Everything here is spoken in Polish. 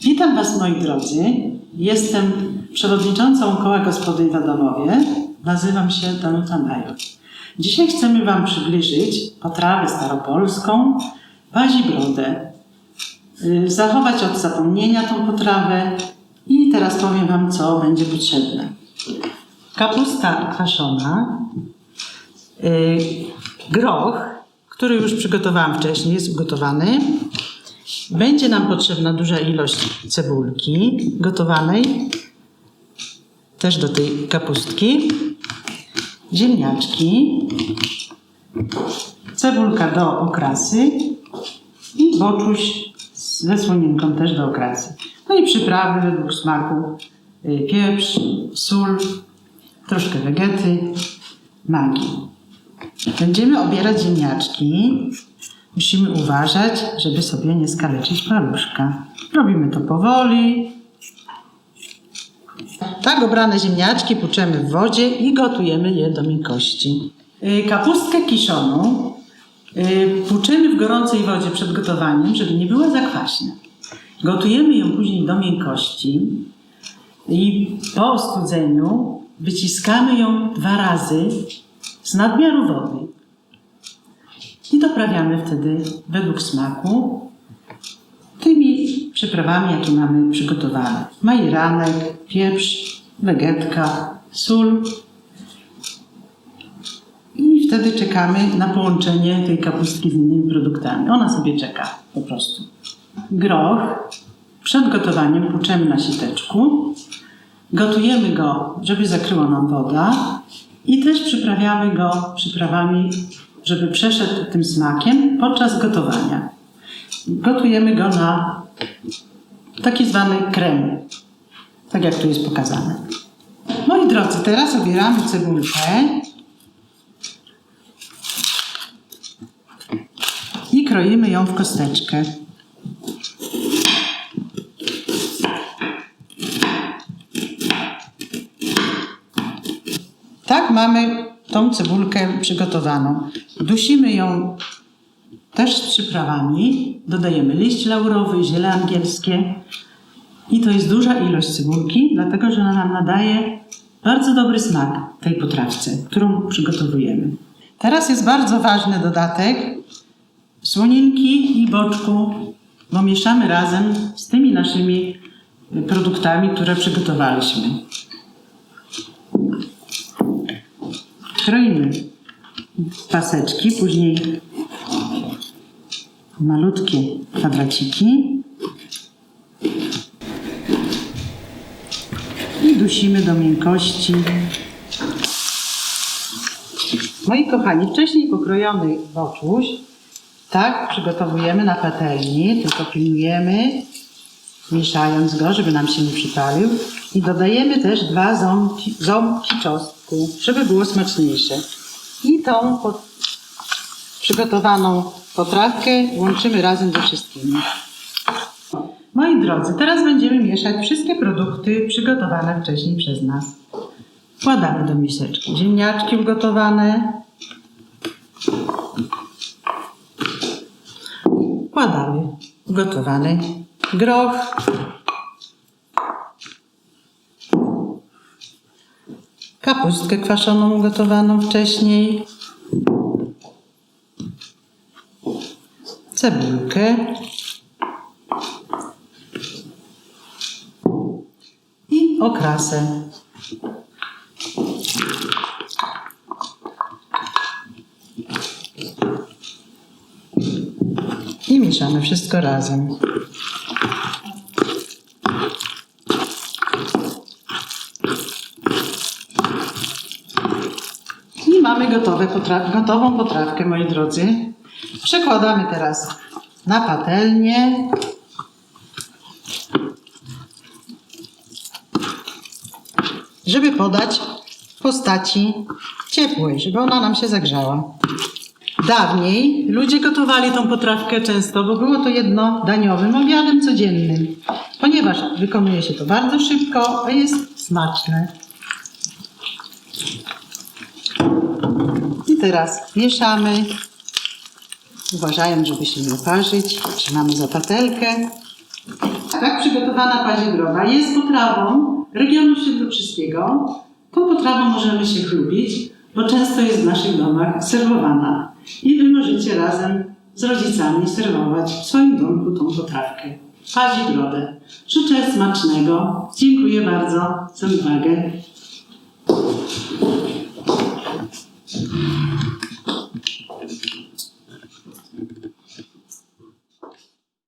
Witam Was moi drodzy. Jestem przewodniczącą Koła Gospodyń w Adamowie. Nazywam się Danuta Major. Dzisiaj chcemy Wam przybliżyć potrawę staropolską bazibrodę. Y, Zachować od zapomnienia tą potrawę i teraz powiem Wam, co będzie potrzebne. Kapusta kwaszona, y, groch, który już przygotowałam wcześniej, jest ugotowany. Będzie nam potrzebna duża ilość cebulki gotowanej, też do tej kapustki, ziemniaczki, cebulka do okrasy i boczuś ze słoninką też do okrasy. No i przyprawy według smaku, y, pieprz, sól, troszkę wegety, magii. Będziemy obierać ziemniaczki. Musimy uważać, żeby sobie nie skaleczyć paluszka. Robimy to powoli. Tak obrane ziemniaczki puczemy w wodzie i gotujemy je do miękkości. Y, Kapustkę kiszoną y, puczymy w gorącej wodzie przed gotowaniem, żeby nie była za kwaśna. Gotujemy ją później do miękkości i po ostudzeniu wyciskamy ją dwa razy z nadmiaru wody. I doprawiamy wtedy według smaku tymi przyprawami, jakie mamy przygotowane. Majeranek, pieprz, wegetka, sól. I wtedy czekamy na połączenie tej kapustki z innymi produktami. Ona sobie czeka po prostu. Groch przed gotowaniem płuczemy na siteczku. Gotujemy go, żeby zakryła nam woda i też przyprawiamy go przyprawami, żeby przeszedł tym smakiem podczas gotowania. Gotujemy go na taki zwany krem, tak jak tu jest pokazane. Moi drodzy, teraz obieramy cebulkę i kroimy ją w kosteczkę. Tak mamy tą cebulkę przygotowaną. Dusimy ją też z przyprawami. Dodajemy liść laurowy, ziele angielskie. I to jest duża ilość cebulki, dlatego że ona nam nadaje bardzo dobry smak tej potrawce, którą przygotowujemy. Teraz jest bardzo ważny dodatek słoninki i boczku, bo mieszamy razem z tymi naszymi produktami, które przygotowaliśmy. Kroimy paseczki, później malutkie kwadraciki i dusimy do miękkości. Moi kochani, wcześniej pokrojony boczuś, tak przygotowujemy na patelni, tylko pilnujemy, mieszając go, żeby nam się nie przypalił. I dodajemy też dwa ząbki, ząbki czosnku, żeby było smaczniejsze. I tą po, przygotowaną potrawkę łączymy razem ze wszystkimi. Moi drodzy, teraz będziemy mieszać wszystkie produkty przygotowane wcześniej przez nas. Wkładamy do miseczki ziemniaczki ugotowane. Wkładamy ugotowany groch. Kapustkę kwaszoną ugotowaną wcześniej, cebulkę i okrasę. I mieszamy wszystko razem. I mamy gotowe potra- gotową potrawkę, moi drodzy. Przekładamy teraz na patelnię. Żeby podać w postaci ciepłej, żeby ona nam się zagrzała. Dawniej ludzie gotowali tą potrawkę często, bo było to jedno daniowym obiadem codziennym, ponieważ wykonuje się to bardzo szybko, a jest smaczne. I teraz mieszamy, uważając, żeby się nie oparzyć. Trzymamy za patelkę Tak przygotowana paździowa jest potrawą regionu świętokrzyskiego. Tą potrawą możemy się chlubić, bo często jest w naszych domach serwowana. I wy możecie razem z rodzicami serwować w swoim domku tą potrawkę. Paździobrowę. Życzę smacznego. Dziękuję bardzo za uwagę. Thank you.